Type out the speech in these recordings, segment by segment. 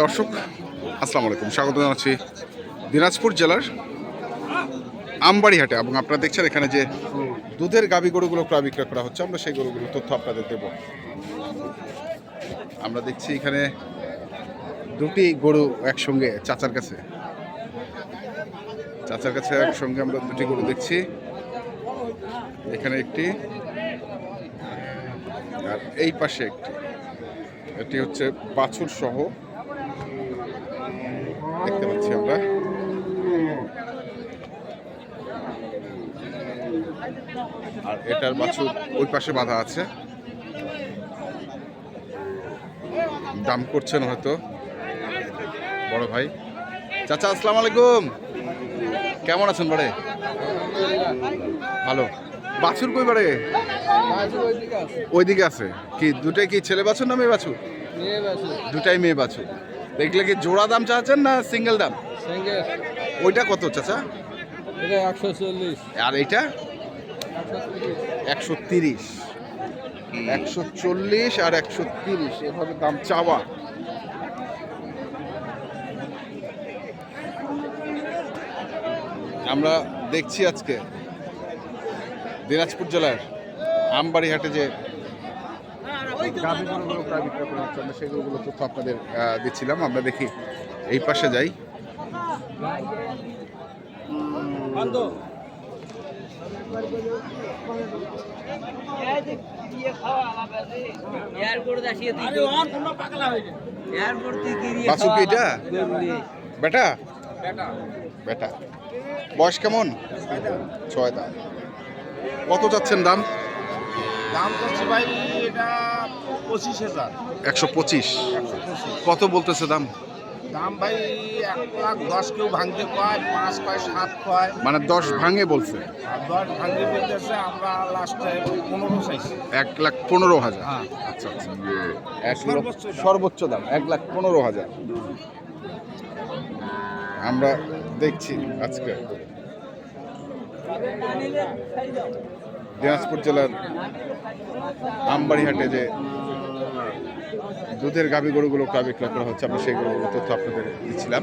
দর্শক, আসসালামু আলাইকুম। স্বাগত জানাচ্ছি দিনাজপুর জেলার আমবাড়িহাটে এবং আপনারা দেখছেন এখানে যে দুধের গাভী গরুগুলো ক্রয় বিক্রয় করা হচ্ছে, আমরা সেই গরুগুলোর তথ্য আপনাদের দেব। আমরা দেখছি এখানে দুটি গরু একসঙ্গে চাচার কাছে। চাচার কাছে একসঙ্গে আমরা দুটি গরু দেখছি। এখানে একটি আর এই পাশে একটি। এটি হচ্ছে বাছুর সহ। দেখতে পাচ্ছি আমরা। আর এটার বাছুর ওই পাশে বাঁধা আছে। দাম করছেন হয়তো। বড় ভাই। চাচা, আসসালামু আলাইকুম। কেমন আছেন বড়ে? ভালো। বাছুর কই বাড়ে? ওইদিকে আছে। কি দুটাই কি ছেলে বাছুর না মেয়ে বাছুর? দুটাই মেয়ে বাছুর। দেখলে কি জোড়া দাম চাচ্ছেন না সিঙ্গেল দাম? ওইটা কত চাচা? আর এইটা? একশো তিরিশ। একশো চল্লিশ আর একশো তিরিশ এভাবে দাম চাওয়া। আমরা দেখছি আজকে। দিনাজপুর জেলার আমবাড়িহাটে যে গাভী গরুগুলো প্রায় বিক্রয় করা হচ্ছে আমরা সেগুলোগুলো তথ্য আপনাদের দিচ্ছিলাম। আমরা দেখি এই পাশে যাই। এটা? বেটা? বেটা। বয়স কেমন? ছয় দাম কত যাচ্ছেন দাম? দাম করছে ভাই এটা পঁচিশ হাজার। একশো পঁচিশ। কত বলতেছে দাম? দাম ভাই এক লাখ দশ কেউ ভাঙতে কয় পাঁচ কয় সাত কয়। মানে দশ ভাঙে বলছে। দশ ভাঙতে বলতেছে আমরা লাস্টে পনেরো চাইছি। এক লাখ পনেরো হাজার। হ্যাঁ। আচ্ছা আচ্ছা। এক সর্বোচ্চ দাম এক লাখ পনেরো হাজার। আমরা দেখছি আজকে। দিনাজপুর জেলার আমবাড়িহাটে যে দুধের গাভী গরুগুলো ক্রয় বিক্রয় করা হচ্ছে, আমরা সেই গরুগুলো তথ্য আপনাদের দিচ্ছিলাম।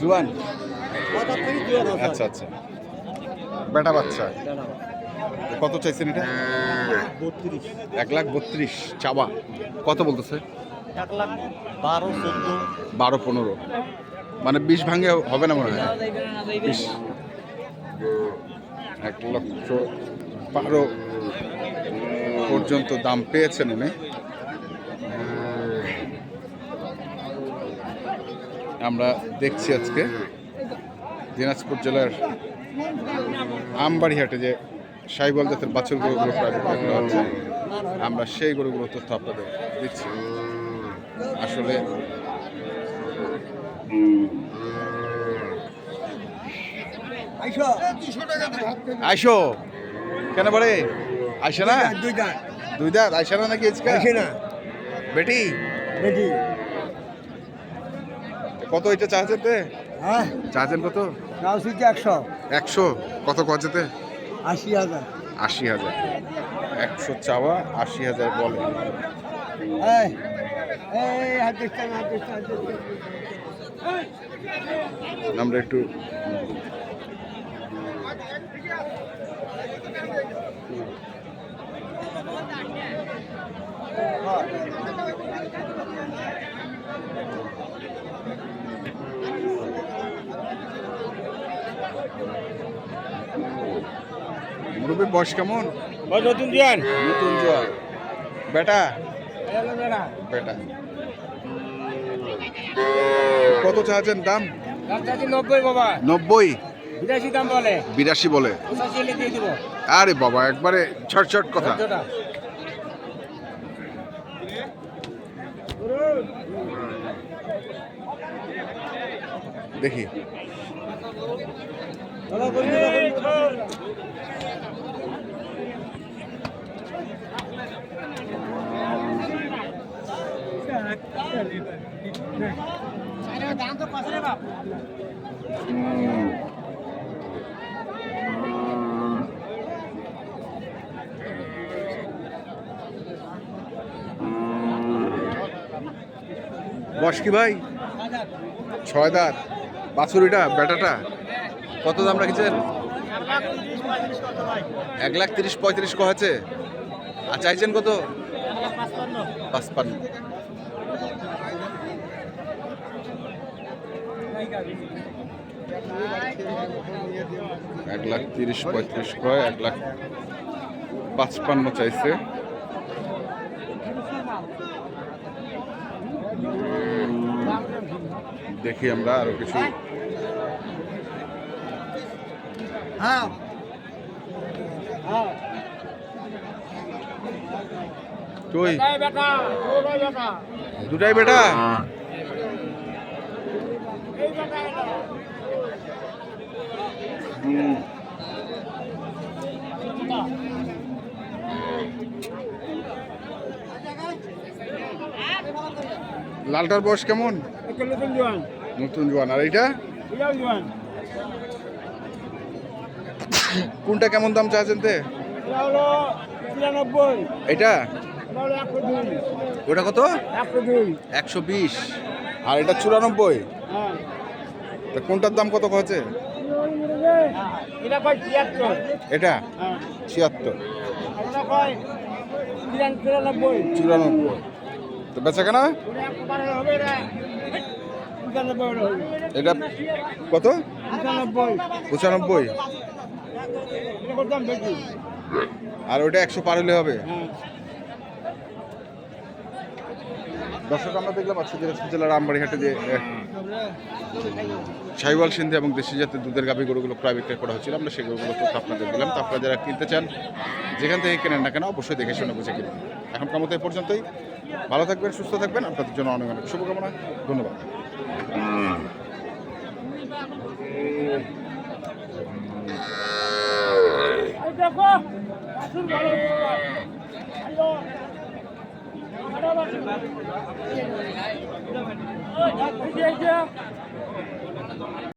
জুয়ান। আচ্ছা আচ্ছা। বেটা বাচ্চা। কত চাইছেন এটা? এক লাখ বত্রিশ চাবা কত বলতেছে? এক লাখ বারো চোদ্দ। বারো পনেরো। মানে বিশ ভাঙে হবে না মনে হয়? বিশ। এক লক্ষ বারো পর্যন্ত দাম পেয়েছেন উনি আমরা দেখছি আজকে দিনাজপুর জেলার আমবাড়িহাটে যে সাইবল জাতের বাছুর গরুগুলো হচ্ছে আমরা সেই গরুগুলো তথ্য আপনাদের দিচ্ছি। আসলে আইসো। কেন বলে? আইসো না? দুই দাঁত আইসা না নাকি আজকে? না। বেটি? বেটি। কত এটা চাচ্ছেন তে হ্যাঁ। চাচ্ছেন কত? নাও সিটি একশো। একশো? কত কচেতে আশি হাজার। আশি হাজার। একশো চাওয়া আশি হাজার বলে। আমরা একটু মুরব্বীর বয়স কেমন? নতুন দিয়ান নতুন জোয়ার বেটা? বেটা। কত চাচ্ছেন দাম? নব্বই বাবা। নব্বই? বিরাশি দাম বলে। বিরাশি বলে। আরে বাবা একবারে ছট ছট কথা দেখি। বস কি ভাই? ছয় দাঁত বাছুরিটা বেটাটা কত দাম রাখছেন? এক লাখ তিরিশ পঁয়ত্রিশ ক আছে আর চাইছেন কত? পাঁচপান্ন। এক লাখ তিরিশ পঁয়ত্রিশ কয় এক লাখ পাঁচপান্ন চাইছে। দেখি আমরা আরও কিছু। হ্যাঁ। তুই? দুটাই বেটা এই বেটা হুম। লালটার বয়স কেমন? নতুন জোয়ান। আর এইটা? কোনটা কেমন দাম চাচ্ছেন তে? এটা ওটা কত? একশো বিশ। আর এটা চুরানব্বই? হ্যাঁ। তা কোনটার দাম কত হচ্ছে এটা ছিয়াত্তর। চুরানব্বই। তো বেচা কেনা? এটা কত? পঁচানব্বই। আর ওটা একশো পার হলে হবে। দর্শক, আমরা দেখলাম আজকে দিনাজপুর জেলার আমবাড়িহাটে যে সাইওয়াল সিন্ধে এবং দেশি জাতের দুধের গাভী গরুগুলো ক্রয় বিক্রয় করা হচ্ছিল। আমরা সেই গরুগুলো তথ্য আপনাদের দিলাম। তো আপনারা যারা কিনতে চান, যেখান থেকে কেনেন না কেন অবশ্যই দেখে শুনে বুঝে কিনবেন এখনকার মতো এই পর্যন্তই। ভালো থাকবেন, সুস্থ থাকবেন। আপনাদের জন্য অনেক অনেক শুভকামনা। ধন্যবাদ। আসুন ভালো